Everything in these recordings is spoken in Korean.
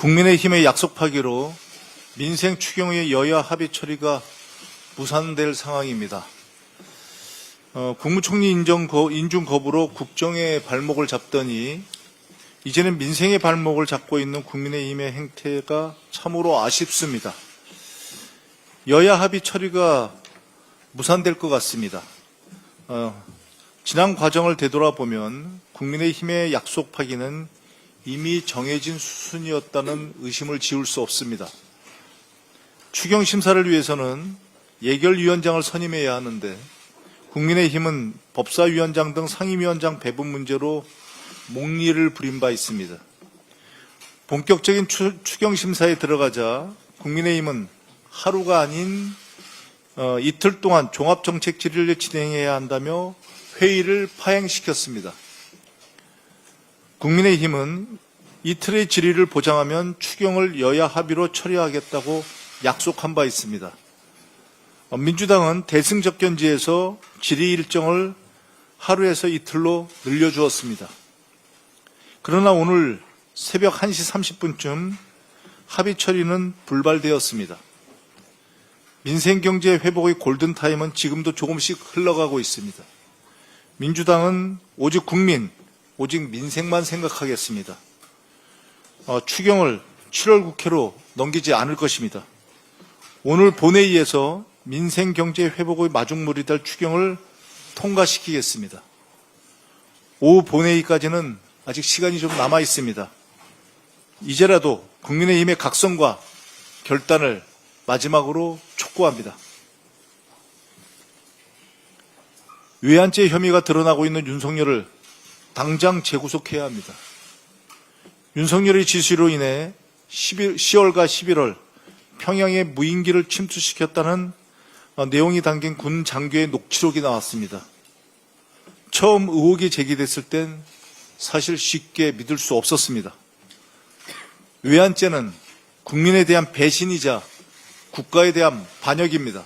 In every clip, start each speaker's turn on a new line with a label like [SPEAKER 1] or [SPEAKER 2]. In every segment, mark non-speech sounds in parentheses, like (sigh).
[SPEAKER 1] 국민의힘의 약속하기로 민생 추경의 여야 합의 처리가 무산될 상황입니다. 어, 국무총리 인정 거, 인준 거부로 국정의 발목을 잡더니 이제는 민생의 발목을 잡고 있는 국민의힘의 행태가 참으로 아쉽습니다. 여야 합의 처리가 무산될 것 같습니다. 어, 지난 과정을 되돌아보면 국민의힘의 약속 파기는 이미 정해진 수순이었다는 의심을 지울 수 없습니다. 추경 심사를 위해서는 예결위원장을 선임해야 하는데 국민의힘은 법사위원장 등 상임위원장 배분 문제로 목리를 부린 바 있습니다. 본격적인 추, 추경 심사에 들어가자 국민의힘은 하루가 아닌 어, 이틀 동안 종합정책 질의를 진행해야 한다며 회의를 파행시켰습니다. 국민의힘은 이틀의 질의를 보장하면 추경을 여야 합의로 처리하겠다고 약속한 바 있습니다. 어, 민주당은 대승적견지에서 질의 일정을 하루에서 이틀로 늘려주었습니다. 그러나 오늘 새벽 1시 30분쯤 합의 처리는 불발되었습니다. 민생경제 회복의 골든타임은 지금도 조금씩 흘러가고 있습니다. 민주당은 오직 국민, 오직 민생만 생각하겠습니다. 어, 추경을 7월 국회로 넘기지 않을 것입니다. 오늘 본회의에서 민생 경제 회복의 마중물이 될 추경을 통과시키겠습니다. 오후 본회의까지는 아직 시간이 좀 남아 있습니다. 이제라도 국민의힘의 각성과 결단을 마지막으로 촉구합니다. 외환죄 혐의가 드러나고 있는 윤석열을 당장 재구속해야 합니다. 윤석열의 지시로 인해 10일, 10월과 11월 평양에 무인기를 침투시켰다는 어, 내용이 담긴 군 장교의 녹취록이 나왔습니다. 처음 의혹이 제기됐을 땐 사실 쉽게 믿을 수 없었습니다. 외환죄는 국민에 대한 배신이자 국가에 대한 반역입니다.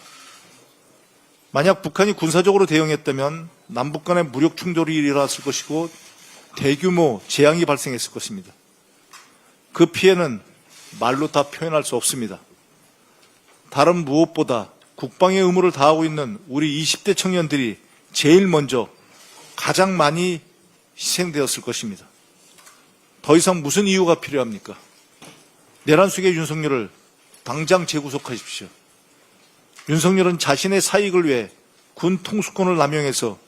[SPEAKER 1] 만약 북한이 군사적으로 대응했다면 남북 간의 무력 충돌이 일어났을 것이고 대규모 재앙이 발생했을 것입니다. 그 피해는 말로 다 표현할 수 없습니다. 다른 무엇보다 국방의 의무를 다하고 있는 우리 20대 청년들이 제일 먼저 가장 많이 희생되었을 것입니다. 더 이상 무슨 이유가 필요합니까? 내란 속의 윤석열을 당장 재구속하십시오. 윤석열은 자신의 사익을 위해 군 통수권을 남용해서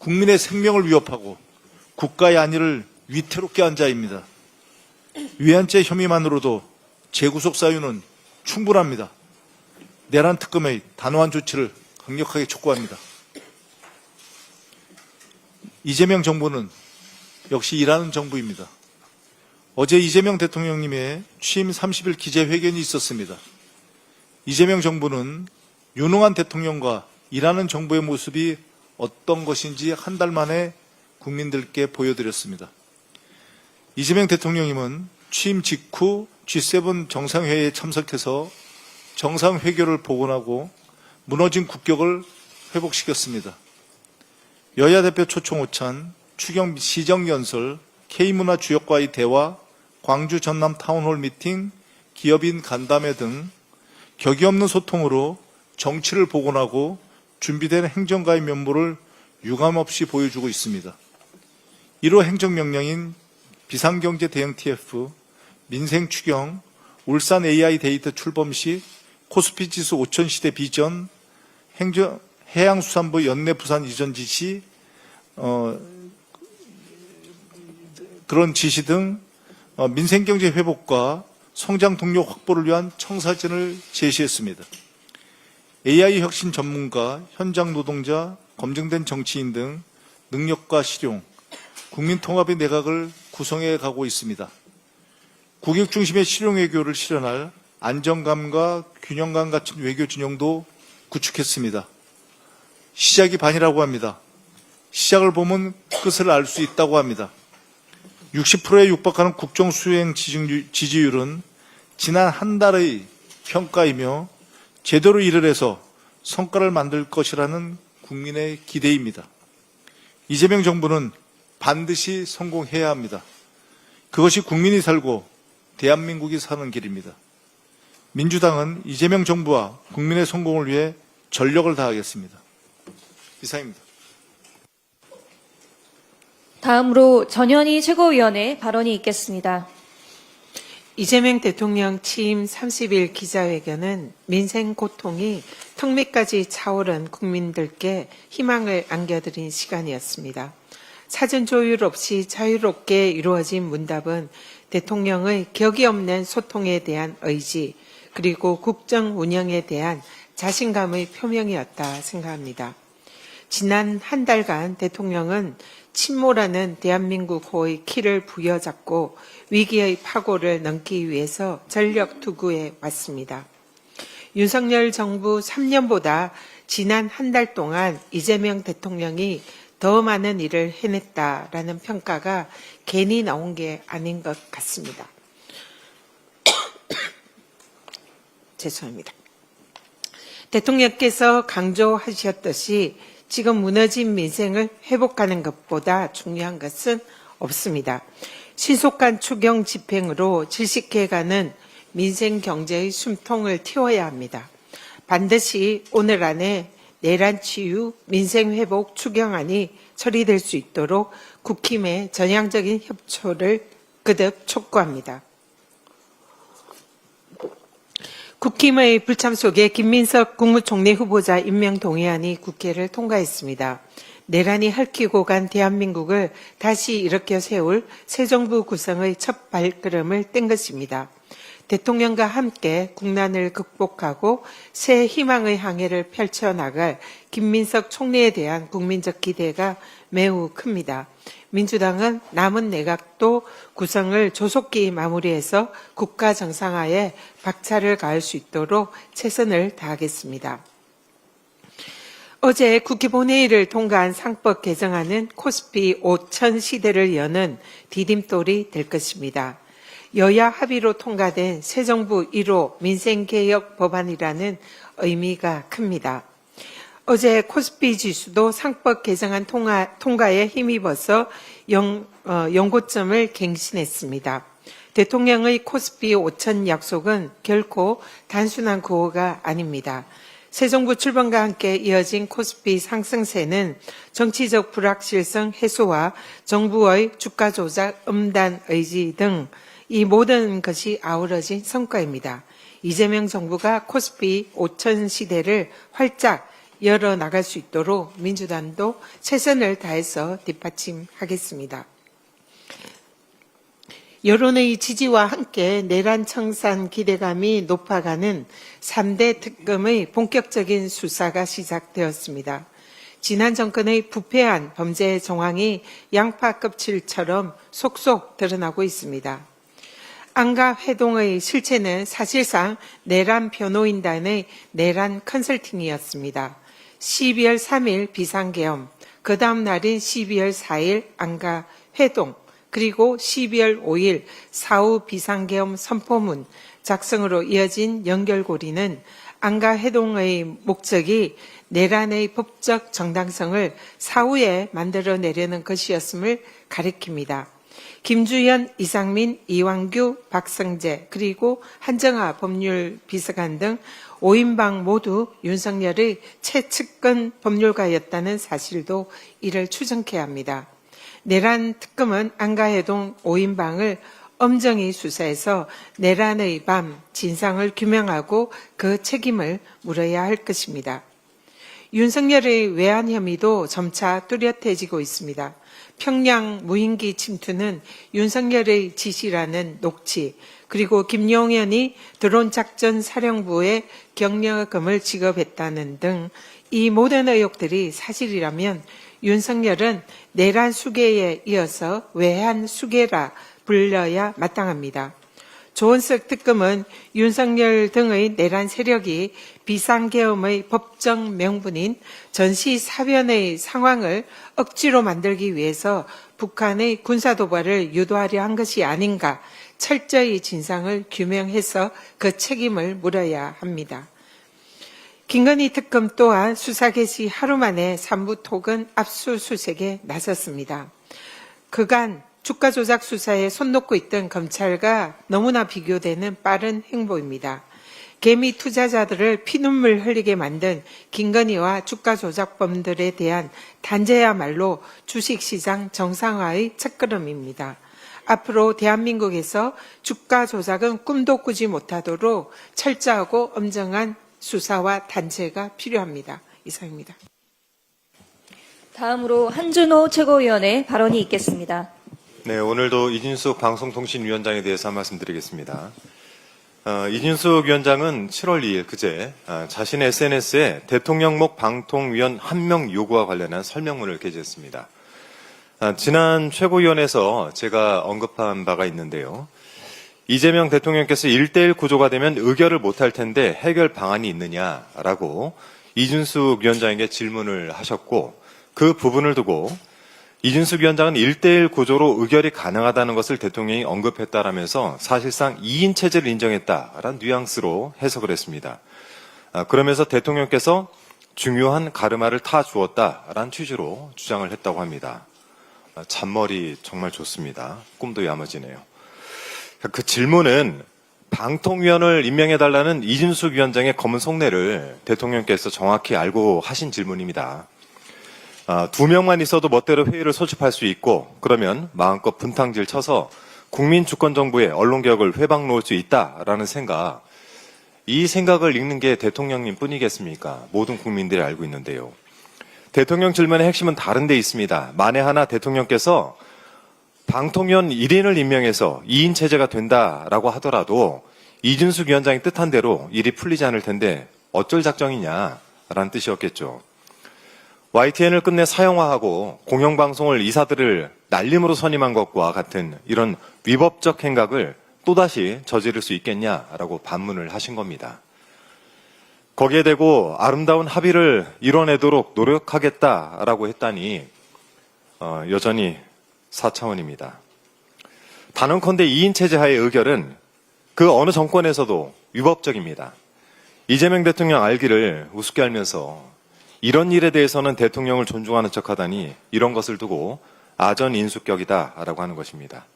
[SPEAKER 1] 국민의 생명을 위협하고 국가의 안위를 위태롭게 한 자입니다. 위안죄 혐의만으로도 재구속 사유는 충분합니다. 내란 특검의 단호한 조치를 강력하게 촉구합니다. 이재명 정부는 역시 일하는 정부입니다. 어제 이재명 대통령님의 취임 30일 기재회견이 있었습니다. 이재명 정부는 유능한 대통령과 일하는 정부의 모습이 어떤 것인지 한 달 만에 국민들께 보여드렸습니다. 이재명 대통령님은 취임 직후 G7 정상회의에 참석해서 정상회교를 복원하고 무너진 국격을 회복시켰습니다. 여야 대표 초청 오찬, 추경 시정연설, K문화 주역과의 대화, 광주 전남 타운홀 미팅, 기업인 간담회 등 격이 없는 소통으로 정치를 복원하고 준비된 행정가의 면모를 유감없이 보여주고 있습니다. 1호 행정명령인 비상경제 대응 TF, 민생 추경, 울산 AI 데이터 출범 시 코스피 지수 5천 시대 비전, 행정, 해양수산부 연내 부산 이전 지시, 어, 그런 지시 등 어, 민생경제 회복과 성장 동력 확보를 위한 청사진을 제시했습니다. AI 혁신 전문가, 현장 노동자, 검증된 정치인 등 능력과 실용, 국민 통합의 내각을 구성해 가고 있습니다. 국익 중심의 실용 외교를 실현할 안정감과 균형감 갖춘 외교 진영도 구축했습니다. 시작이 반이라고 합니다. 시작을 보면 끝을 알 수 있다고 합니다. 60%에 육박하는 국정 수행 지지율은 지난 한 달의 평가이며 제대로 일을 해서 성과를 만들 것이라는 국민의 기대입니다. 이재명 정부는 반드시 성공해야 합니다. 그것이 국민이 살고 대한민국이 사는 길입니다. 민주당은 이재명 정부와 국민의 성공을 위해 전력을 다하겠습니다. 이상입니다.
[SPEAKER 2] 다음으로 전현희 최고위원의 발언이 있겠습니다.
[SPEAKER 3] 이재명 대통령 취임 30일 기자회견은 민생 고통이 턱 밑까지 차오른 국민들께 희망을 안겨드린 시간이었습니다. 사전 조율 없이 자유롭게 이루어진 문답은 대통령의 격이 없는 소통에 대한 의지 그리고 국정 운영에 대한 자신감의 표명이었다 생각합니다. 지난 한 달간 대통령은 침몰하는 대한민국 호의 키를 부여잡고 위기의 파고를 넘기 위해서 전력 투구해 왔습니다. 윤석열 정부 3년보다 지난 한 달 동안 이재명 대통령이 더 많은 일을 해냈다라는 평가가 괜히 나온 게 아닌 것 같습니다. (coughs) 죄송합니다. 대통령께서 강조하셨듯이 지금 무너진 민생을 회복하는 것보다 중요한 것은 없습니다. 신속한 추경 집행으로 질식해가는 민생 경제의 숨통을 틔워야 합니다. 반드시 오늘 안에 내란 치유 민생 회복 추경안이 처리될 수 있도록 국힘의 전향적인 협조를 거듭 촉구합니다. 국힘의 불참 속에 김민석 국무총리 후보자 임명 동의안이 국회를 통과했습니다. 내란이 핥히고 간 대한민국을 다시 일으켜 세울 새 정부 구성의 첫 발걸음을 뗀 것입니다. 대통령과 함께 국난을 극복하고 새 희망의 항해를 펼쳐나갈 김민석 총리에 대한 국민적 기대가 매우 큽니다. 민주당은 남은 내각도 구성을 조속히 마무리해서 국가 정상화에 박차를 가할 수 있도록 최선을 다하겠습니다. 어제 국회 본회의를 통과한 상법 개정안은 코스피 5천 시대를 여는 디딤돌이 될 것입니다. 여야 합의로 통과된 새 정부 1호 민생개혁 법안이라는 의미가 큽니다. 어제 코스피 지수도 상법 개정안 통과, 통과에 힘입어서 영, 어, 연고점을 갱신했습니다. 대통령의 코스피 5천 약속은 결코 단순한 구호가 아닙니다. 새 정부 출범과 함께 이어진 코스피 상승세는 정치적 불확실성 해소와 정부의 주가 조작 음단 의지 등 이 모든 것이 아우러진 성과입니다. 이재명 정부가 코스피 5천 시대를 활짝 열어 나갈 수 있도록 민주당도 최선을 다해서 뒷받침하겠습니다. 여론의 지지와 함께 내란 청산 기대감이 높아가는 3대 특검의 본격적인 수사가 시작되었습니다. 지난 정권의 부패한 범죄 정황이 양파 껍질처럼 속속 드러나고 있습니다. 안가 회동의 실체는 사실상 내란 변호인단의 내란 컨설팅이었습니다. 12월 3일 비상계엄, 그 다음 날인 12월 4일 안가 회동, 그리고 12월 5일 사후 비상계엄 선포문 작성으로 이어진 연결고리는 안가 회동의 목적이 내란의 법적 정당성을 사후에 만들어내려는 것이었음을 가리킵니다. 김주현, 이상민, 이왕규, 박성재, 그리고 한정아 법률 비서관 등 5인방 모두 윤석열의 최측근 법률가였다는 사실도 이를 추정케 합니다. 내란 특검은 안가해동 5인방을 엄정히 수사해서 내란의 밤 진상을 규명하고 그 책임을 물어야 할 것입니다. 윤석열의 외환 혐의도 점차 뚜렷해지고 있습니다. 평양 무인기 침투는 윤석열의 지시라는 녹취, 그리고 김용현이 드론 작전 사령부에 경력금을 지급했다는 등 이 모든 의혹들이 사실이라면 윤석열은 내란 수계에 이어서 외환 수계라 불려야 마땅합니다. 조은석 특검은 윤석열 등의 내란 세력이 비상계엄의 법정 명분인 전시 사변의 상황을 억지로 만들기 위해서 북한의 군사 도발을 유도하려 한 것이 아닌가 철저히 진상을 규명해서 그 책임을 물어야 합니다. 김건희 특검 또한 수사 개시 하루 만에 삼부 토건 압수수색에 나섰습니다. 그간 주가 조작 수사에 손 놓고 있던 검찰과 너무나 비교되는 빠른 행보입니다. 개미 투자자들을 피눈물 흘리게 만든 김건희와 주가 조작범들에 대한 단죄야말로 주식시장 정상화의 첫걸음입니다. 앞으로 대한민국에서 주가 조작은 꿈도 꾸지 못하도록 철저하고 엄정한 수사와 단죄가 필요합니다. 이상입니다.
[SPEAKER 2] 다음으로 한준호 최고위원의 발언이 있겠습니다.
[SPEAKER 4] 네, 오늘도 이진숙 방송통신위원장에 대해서 한 말씀 드리겠습니다. 어, 이진숙 위원장은 7월 2일 그제 어, 자신의 SNS에 대통령목 방통위원 한 명 요구와 관련한 설명문을 게재했습니다. 아, 지난 최고위원회에서 제가 언급한 바가 있는데요. 이재명 대통령께서 1대1 구조가 되면 의결을 못할 텐데 해결 방안이 있느냐라고 이준숙 위원장에게 질문을 하셨고 그 부분을 두고 이준숙 위원장은 1대1 구조로 의결이 가능하다는 것을 대통령이 언급했다라면서 사실상 2인 체제를 인정했다라는 뉘앙스로 해석을 했습니다. 아, 그러면서 대통령께서 중요한 가르마를 타 주었다라는 취지로 주장을 했다고 합니다. 아, 잔머리 정말 좋습니다. 꿈도 야무지네요. 그 질문은 방통위원을 임명해달라는 이준숙 위원장의 검은 속내를 대통령께서 정확히 알고 하신 질문입니다. 아, 두 명만 있어도 멋대로 회의를 소집할 수 있고 그러면 마음껏 분탕질 쳐서 국민 주권 정부의 언론 개혁을 회방 놓을 수 있다라는 생각. 이 생각을 읽는 게 대통령님 뿐이겠습니까? 모든 국민들이 알고 있는데요. 대통령 질문의 핵심은 다른 데 있습니다. 만에 하나 대통령께서 방통위원 1인을 임명해서 2인 체제가 된다라고 하더라도 이준숙 위원장이 뜻한 대로 일이 풀리지 않을 텐데 어쩔 작정이냐라는 뜻이었겠죠. YTN을 끝내 사형화하고 공영방송을 이사들을 날림으로 선임한 것과 같은 이런 위법적 행각을 또다시 저지를 수 있겠냐라고 반문을 하신 겁니다. 거기에 대고 아름다운 합의를 이뤄내도록 노력하겠다라고 했다니 어, 여전히 4차원입니다. 단언컨대 2인 체제 하의 의결은 그 어느 정권에서도 위법적입니다. 이재명 대통령 알기를 우습게 알면서 이런 일에 대해서는 대통령을 존중하는 척 하다니 이런 것을 두고 아전 인수격이다라고 하는 것입니다.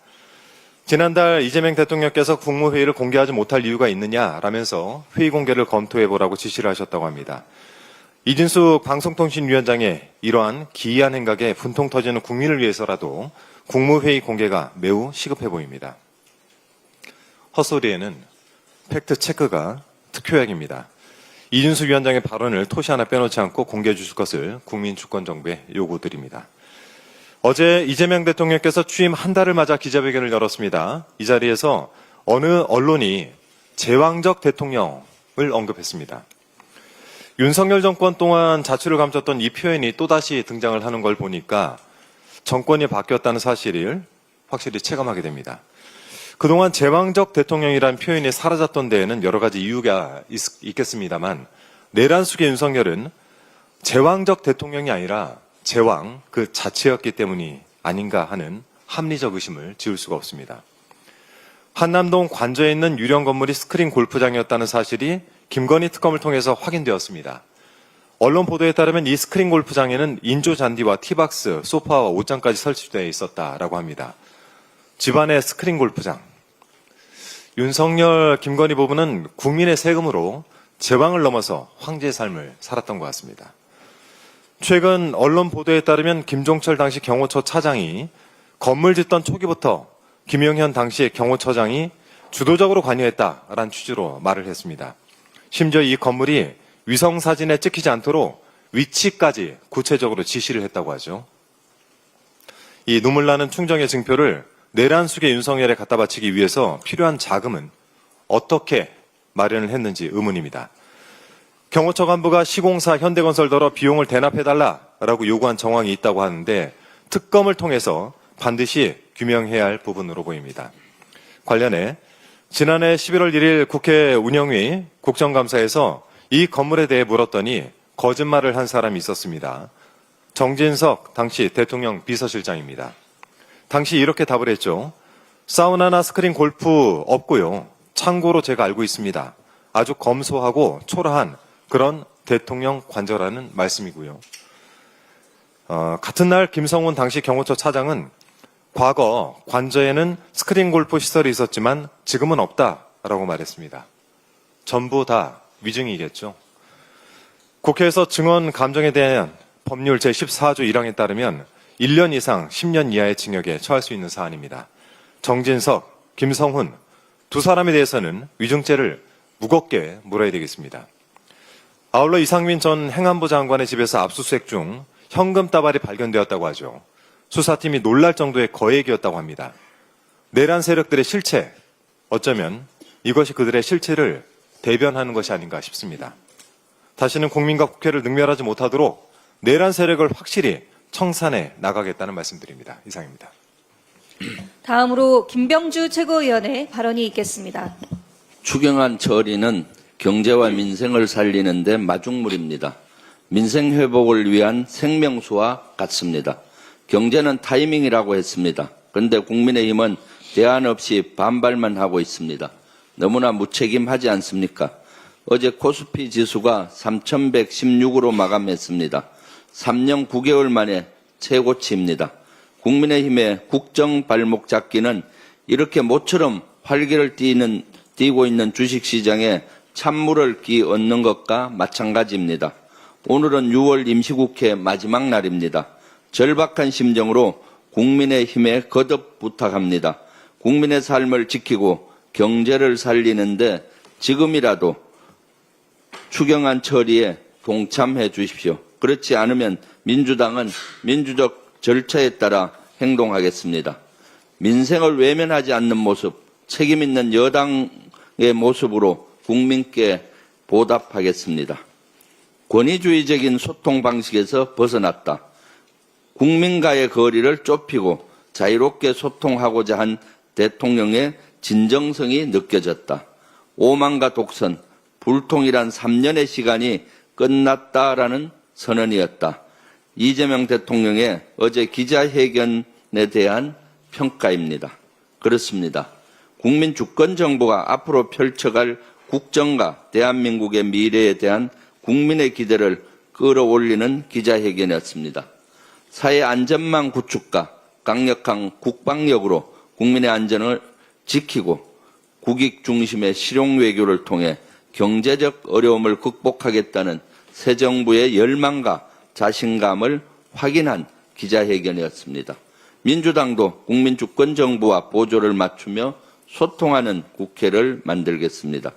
[SPEAKER 4] 지난달 이재명 대통령께서 국무회의를 공개하지 못할 이유가 있느냐라면서 회의 공개를 검토해보라고 지시를 하셨다고 합니다. 이진숙 방송통신위원장의 이러한 기이한 행각에 분통 터지는 국민을 위해서라도 국무회의 공개가 매우 시급해 보입니다. 헛소리에는 팩트 체크가 특효약입니다. 이준수 위원장의 발언을 토시 하나 빼놓지 않고 공개해 주실 것을 국민주권정부에 요구드립니다. 어제 이재명 대통령께서 취임 한 달을 맞아 기자회견을 열었습니다. 이 자리에서 어느 언론이 제왕적 대통령을 언급했습니다. 윤석열 정권 동안 자취를 감췄던 이 표현이 또다시 등장을 하는 걸 보니까 정권이 바뀌었다는 사실을 확실히 체감하게 됩니다. 그동안 제왕적 대통령이란 표현이 사라졌던 데에는 여러 가지 이유가 있, 겠습니다만 내란숙의 윤석열은 제왕적 대통령이 아니라 제왕 그 자체였기 때문이 아닌가 하는 합리적 의심을 지울 수가 없습니다. 한남동 관저에 있는 유령 건물이 스크린 골프장이었다는 사실이 김건희 특검을 통해서 확인되었습니다. 언론 보도에 따르면 이 스크린 골프장에는 인조 잔디와 티박스, 소파와 옷장까지 설치되어 있었다라고 합니다. 집안의 스크린 골프장. 윤석열, 김건희 부부는 국민의 세금으로 제왕을 넘어서 황제의 삶을 살았던 것 같습니다. 최근 언론 보도에 따르면 김종철 당시 경호처 차장이 건물 짓던 초기부터 김영현 당시 경호처장이 주도적으로 관여했다라는 취지로 말을 했습니다. 심지어 이 건물이 위성 사진에 찍히지 않도록 위치까지 구체적으로 지시를 했다고 하죠. 이 눈물 나는 충정의 증표를 내란숙의 윤석열에 갖다 바치기 위해서 필요한 자금은 어떻게 마련을 했는지 의문입니다. 경호처 간부가 시공사 현대건설더러 비용을 대납해달라라고 요구한 정황이 있다고 하는데 특검을 통해서 반드시 규명해야 할 부분으로 보입니다. 관련해 지난해 11월 1일 국회 운영위 국정감사에서 이 건물에 대해 물었더니 거짓말을 한 사람이 있었습니다. 정진석 당시 대통령 비서실장입니다. 당시 이렇게 답을 했죠. 사우나나 스크린 골프 없고요. 참고로 제가 알고 있습니다. 아주 검소하고 초라한 그런 대통령 관저라는 말씀이고요. 어, 같은 날 김성훈 당시 경호처 차장은 과거 관저에는 스크린 골프 시설이 있었지만 지금은 없다라고 말했습니다. 전부 다 위증이겠죠. 국회에서 증언 감정에 대한 법률 제14조 1항에 따르면 1년 이상 10년 이하의 징역에 처할 수 있는 사안입니다. 정진석, 김성훈 두 사람에 대해서는 위증죄를 무겁게 물어야 되겠습니다. 아울러 이상민 전 행안부 장관의 집에서 압수수색 중 현금 다발이 발견되었다고 하죠. 수사팀이 놀랄 정도의 거액이었다고 합니다. 내란 세력들의 실체, 어쩌면 이것이 그들의 실체를 대변하는 것이 아닌가 싶습니다. 다시는 국민과 국회를 능멸하지 못하도록 내란 세력을 확실히 청산해 나가겠다는 말씀드립니다. 이상입니다.
[SPEAKER 2] 다음으로 김병주 최고위원의 발언이 있겠습니다.
[SPEAKER 5] 추경안 처리는 경제와 민생을 살리는 데 마중물입니다. 민생 회복을 위한 생명수와 같습니다. 경제는 타이밍이라고 했습니다. 그런데 국민의힘은 대안 없이 반발만 하고 있습니다. 너무나 무책임하지 않습니까? 어제 코스피 지수가 3,116으로 마감했습니다. 3년 9개월 만에 최고치입니다. 국민의힘의 국정 발목 잡기는 이렇게 모처럼 활기를 띠는, 띠고 있는 주식시장에 찬물을 끼얹는 것과 마찬가지입니다. 오늘은 6월 임시국회 마지막 날입니다. 절박한 심정으로 국민의힘에 거듭 부탁합니다. 국민의 삶을 지키고 경제를 살리는데 지금이라도 추경안 처리에 동참해 주십시오. 그렇지 않으면 민주당은 민주적 절차에 따라 행동하겠습니다. 민생을 외면하지 않는 모습, 책임 있는 여당의 모습으로 국민께 보답하겠습니다. 권위주의적인 소통 방식에서 벗어났다. 국민과의 거리를 좁히고 자유롭게 소통하고자 한 대통령의 진정성이 느껴졌다. 오만과 독선, 불통이란 3년의 시간이 끝났다라는 선언이었다. 이재명 대통령의 어제 기자회견에 대한 평가입니다. 그렇습니다. 국민 주권 정부가 앞으로 펼쳐갈 국정과 대한민국의 미래에 대한 국민의 기대를 끌어올리는 기자회견이었습니다. 사회 안전망 구축과 강력한 국방력으로 국민의 안전을 지키고 국익 중심의 실용 외교를 통해 경제적 어려움을 극복하겠다는 새 정부의 열망과 자신감을 확인한 기자회견이었습니다. 민주당도 국민 주권 정부와 보조를 맞추며 소통하는 국회를 만들겠습니다.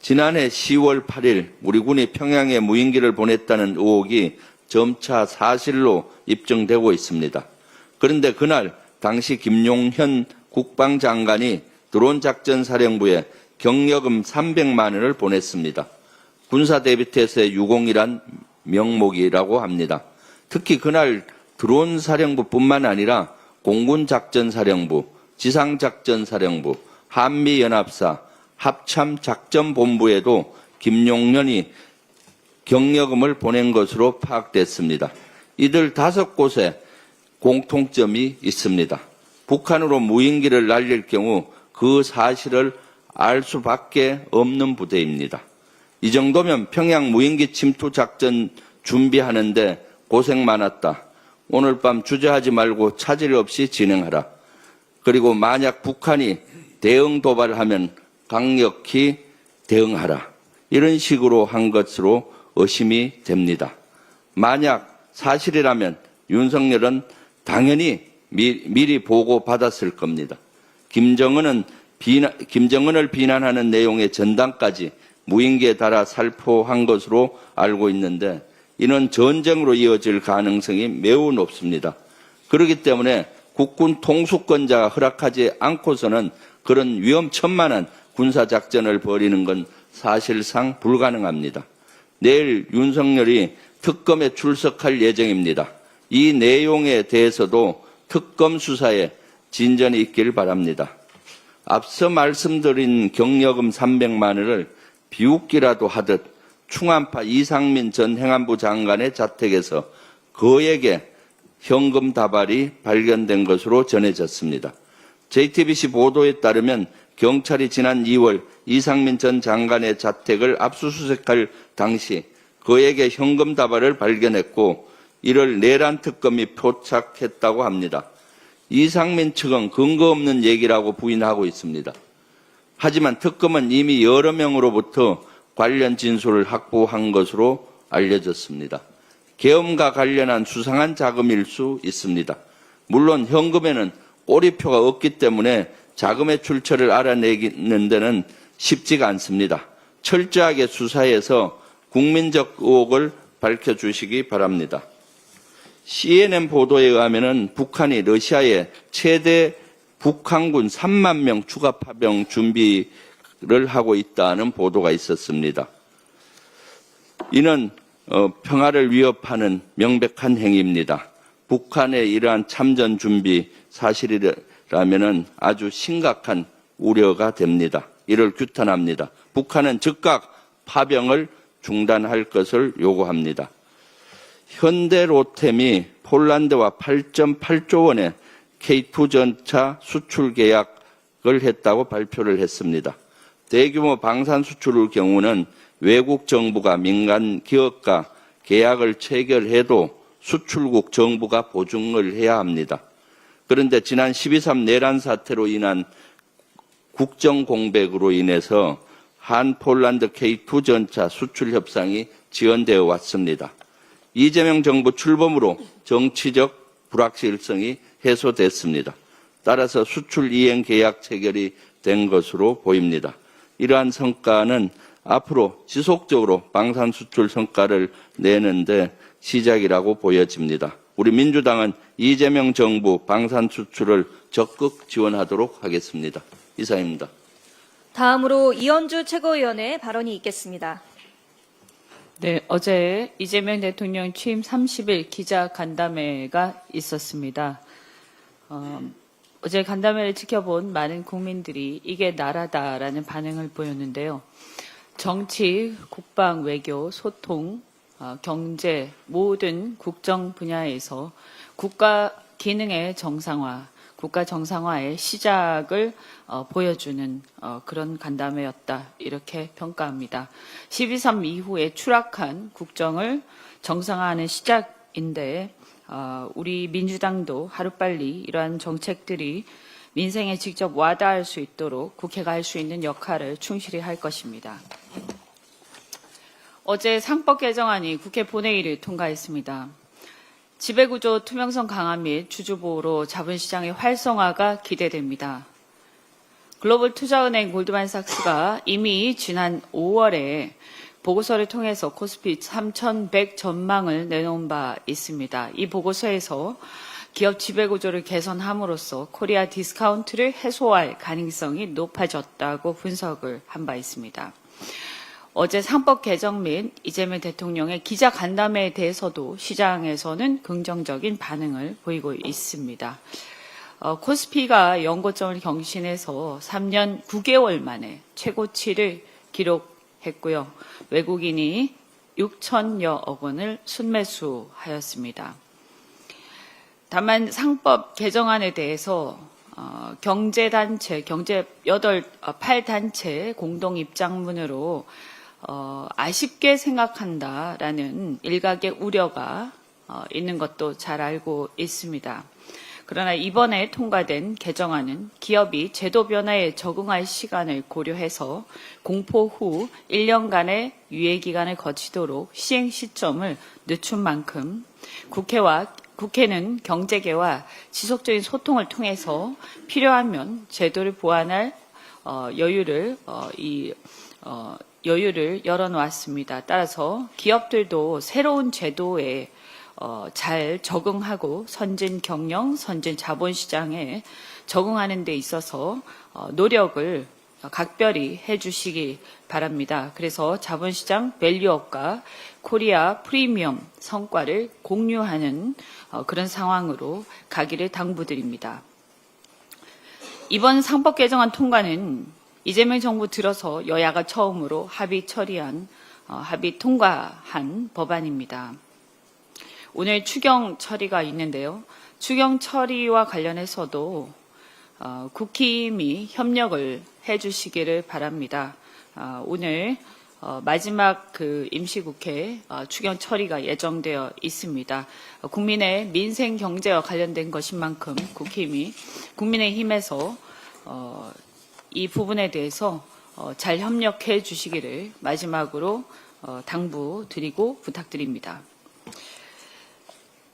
[SPEAKER 5] 지난해 10월 8일 우리 군이 평양에 무인기를 보냈다는 의혹이 점차 사실로 입증되고 있습니다. 그런데 그날 당시 김용현 국방장관이 드론 작전 사령부에 경력금 300만 원을 보냈습니다. 군사 대비태세 유공이란 명목이라고 합니다. 특히 그날 드론 사령부뿐만 아니라 공군 작전 사령부, 지상 작전 사령부, 한미 연합사, 합참 작전 본부에도 김용현이 경력금을 보낸 것으로 파악됐습니다. 이들 다섯 곳에 공통점이 있습니다. 북한으로 무인기를 날릴 경우 그 사실을 알 수밖에 없는 부대입니다. 이 정도면 평양 무인기 침투 작전 준비하는데 고생 많았다. 오늘 밤 주저하지 말고 차질 없이 진행하라. 그리고 만약 북한이 대응 도발하면 강력히 대응하라. 이런 식으로 한 것으로 의심이 됩니다. 만약 사실이라면 윤석열은 당연히 미, 미리 보고 받았을 겁니다. 김정은은 비난, 김정은을 비난하는 내용의 전당까지 무인기에 달아 살포한 것으로 알고 있는데 이는 전쟁으로 이어질 가능성이 매우 높습니다. 그렇기 때문에 국군 통수권자가 허락하지 않고서는 그런 위험천만한 군사작전을 벌이는 건 사실상 불가능합니다. 내일 윤석열이 특검에 출석할 예정입니다. 이 내용에 대해서도 특검 수사에 진전이 있길 바랍니다. 앞서 말씀드린 경력금 300만 원을 비웃기라도 하듯 충안파 이상민 전 행안부 장관의 자택에서 그에게 현금 다발이 발견된 것으로 전해졌습니다. JTBC 보도에 따르면 경찰이 지난 2월 이상민 전 장관의 자택을 압수수색할 당시 그에게 현금 다발을 발견했고 이를 내란 특검이 표착했다고 합니다. 이상민 측은 근거 없는 얘기라고 부인하고 있습니다. 하지만 특검은 이미 여러 명으로부터 관련 진술을 확보한 것으로 알려졌습니다. 계엄과 관련한 수상한 자금일 수 있습니다. 물론 현금에는 꼬리표가 없기 때문에 자금의 출처를 알아내는 데는 쉽지가 않습니다. 철저하게 수사해서 국민적 의혹을 밝혀주시기 바랍니다. CNN 보도에 의하면 북한이 러시아에 최대 북한군 3만 명 추가 파병 준비를 하고 있다는 보도가 있었습니다. 이는 어, 평화를 위협하는 명백한 행위입니다. 북한의 이러한 참전 준비 사실이라면 아주 심각한 우려가 됩니다. 이를 규탄합니다. 북한은 즉각 파병을 중단할 것을 요구합니다. 현대로템이 폴란드와 8.8조 원의 K2 전차 수출 계약을 했다고 발표를 했습니다. 대규모 방산 수출의 경우는 외국 정부가 민간 기업과 계약을 체결해도 수출국 정부가 보증을 해야 합니다. 그런데 지난 12.3 내란 사태로 인한 국정 공백으로 인해서 한 폴란드 K2 전차 수출 협상이 지연되어 왔습니다. 이재명 정부 출범으로 정치적 불확실성이 해소됐습니다. 따라서 수출 이행 계약 체결이 된 것으로 보입니다. 이러한 성과는 앞으로 지속적으로 방산 수출 성과를 내는데 시작이라고 보여집니다. 우리 민주당은 이재명 정부 방산 수출을 적극 지원하도록 하겠습니다. 이상입니다.
[SPEAKER 2] 다음으로 이현주 최고위원의 발언이 있겠습니다.
[SPEAKER 6] 네, 어제 이재명 대통령 취임 30일 기자 간담회가 있었습니다. 어, 어제 간담회를 지켜본 많은 국민들이 이게 나라다라는 반응을 보였는데요. 정치, 국방, 외교, 소통, 어, 경제 모든 국정 분야에서 국가 기능의 정상화, 국가 정상화의 시작을 어, 보여주는 어, 그런 간담회였다 이렇게 평가합니다. 12.3 이후에 추락한 국정을 정상화하는 시작인데 어, 우리 민주당도 하루빨리 이러한 정책들이 민생에 직접 와닿을 수 있도록 국회가 할 수 있는 역할을 충실히 할 것입니다. 어제 상법 개정안이 국회 본회의를 통과했습니다. 지배구조 투명성 강화 및 주주보호로 자본시장의 활성화가 기대됩니다. 글로벌 투자은행 골드만삭스가 이미 지난 5월에 보고서를 통해서 코스피 3,100 전망을 내놓은 바 있습니다. 이 보고서에서 기업 지배구조를 개선함으로써 코리아 디스카운트를 해소할 가능성이 높아졌다고 분석을 한 바 있습니다. 어제 상법 개정 및 이재명 대통령의 기자 간담회에 대해서도 시장에서는 긍정적인 반응을 보이고 있습니다. 어, 코스피가 연고점을 경신해서 3년 9개월 만에 최고치를 기록했고요. 외국인이 6천여억 원을 순매수하였습니다. 다만 상법 개정안에 대해서 어, 경제단체, 경제 8, 8단체 공동 입장문으로 어, 아쉽게 생각한다라는 일각의 우려가 어, 있는 것도 잘 알고 있습니다. 그러나 이번에 통과된 개정안은 기업이 제도 변화에 적응할 시간을 고려해서 공포 후 1년간의 유예 기간을 거치도록 시행 시점을 늦춘 만큼 국회와 국회는 경제계와 지속적인 소통을 통해서 필요하면 제도를 보완할 어, 여유를 어, 이 어, 여유를 열어놓았습니다. 따라서 기업들도 새로운 제도에 어, 잘 적응하고 선진 경영, 선진 자본시장에 적응하는 데 있어서 어, 노력을 각별히 해주시기 바랍니다. 그래서 자본시장 밸류업과 코리아 프리미엄 성과를 공유하는 어, 그런 상황으로 가기를 당부드립니다. 이번 상법 개정안 통과는 이재명 정부 들어서 여야가 처음으로 합의 처리한 어, 합의 통과한 법안입니다. 오늘 추경 처리가 있는데요. 추경 처리와 관련해서도 어, 국힘이 협력을 해주시기를 바랍니다. 어, 오늘 어, 마지막 그 임시국회 어, 추경 처리가 예정되어 있습니다. 어, 국민의 민생 경제와 관련된 것인 만큼 국힘이 국민의 힘에서 어, 이 부분에 대해서 어, 잘 협력해 주시기를 마지막으로 어, 당부드리고 부탁드립니다.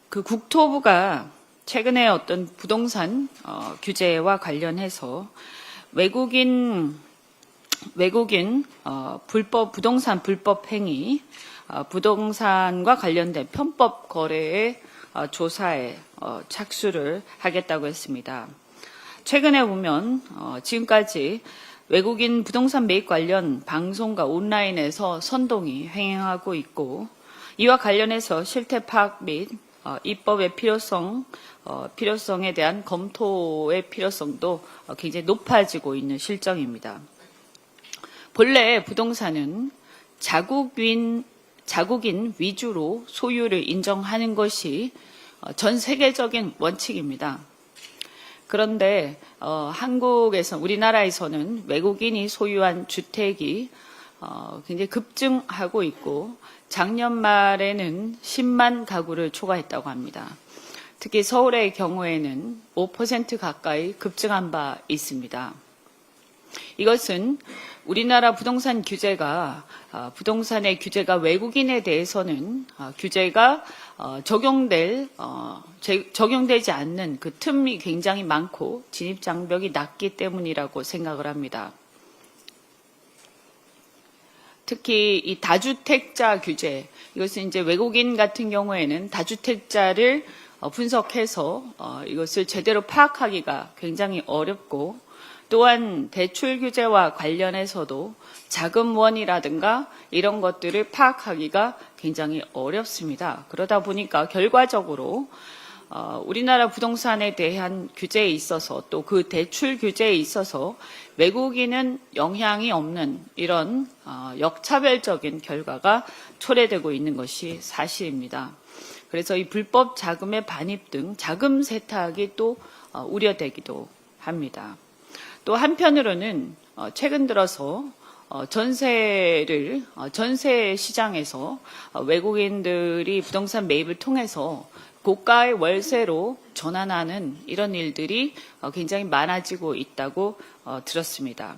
[SPEAKER 6] 그 국토부가 최근에 어떤 부동산 어, 규제와 관련해서 외국인 외국인 어, 불법 부동산 불법 행위, 어, 부동산과 관련된 편법 거래의 어, 조사에 어, 착수를 하겠다고 했습니다. 최근에 보면 어, 지금까지 외국인 부동산 매입 관련 방송과 온라인에서 선동이 횡행하고 있고 이와 관련해서 실태 파악 및 어, 입법의 필요성, 어, 필요성에 대한 검토의 필요성도 어, 굉장히 높아지고 있는 실정입니다. 본래 부동산은 자국인, 자국인 위주로 소유를 인정하는 것이 어, 전 세계적인 원칙입니다. 그런데 어, 한국에서 우리나라에서는 외국인이 소유한 주택이 어, 굉장히 급증하고 있고 작년 말에는 10만 가구를 초과했다고 합니다. 특히 서울의 경우에는 5% 가까이 급증한 바 있습니다. 이것은 우리나라 부동산 규제가 어, 부동산의 규제가 외국인에 대해서는 어, 규제가 어, 적용될 어, 제- 적용되지 않는 그 틈이 굉장히 많고 진입 장벽이 낮기 때문이라고 생각을 합니다. 특히 이 다주택자 규제 이것은 이제 외국인 같은 경우에는 다주택자를 어, 분석해서 어, 이것을 제대로 파악하기가 굉장히 어렵고 또한 대출 규제와 관련해서도 자금원이라든가 이런 것들을 파악하기가 굉장히 어렵습니다. 그러다 보니까 결과적으로 어, 우리나라 부동산에 대한 규제에 있어서 또 그 대출 규제에 있어서 외국인은 영향이 없는 이런 어, 역차별적인 결과가 초래되고 있는 것이 사실입니다. 그래서 이 불법 자금의 반입 등 자금 세탁이 또 어, 우려되기도 합니다. 또 한편으로는 어, 최근 들어서 어, 전세를 어, 전세 시장에서 어, 외국인들이 부동산 매입을 통해서 고가의 월세로 전환하는 이런 일들이 어, 굉장히 많아지고 있다고 어, 들었습니다.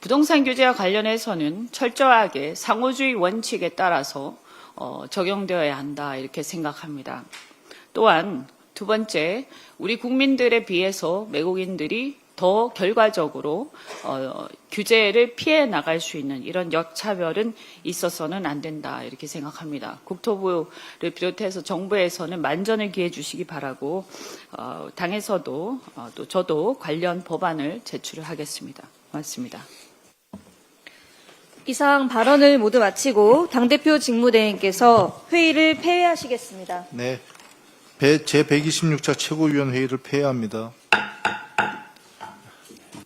[SPEAKER 6] 부동산 규제와 관련해서는 철저하게 상호주의 원칙에 따라서 어, 적용되어야 한다 이렇게 생각합니다. 또한 두 번째, 우리 국민들에 비해서 외국인들이 더 결과적으로 어, 규제를 피해 나갈 수 있는 이런 역차별은 있어서는 안 된다 이렇게 생각합니다. 국토부를 비롯해서 정부에서는 만전을 기해 주시기 바라고 어, 당에서도 어, 또 저도 관련 법안을 제출을 하겠습니다. 고맙습니다.
[SPEAKER 2] 이상 발언을 모두 마치고 당대표 직무대행께서 회의를 폐회하시겠습니다.
[SPEAKER 1] 네. 배- 제126차 최고위원회의를 폐회합니다.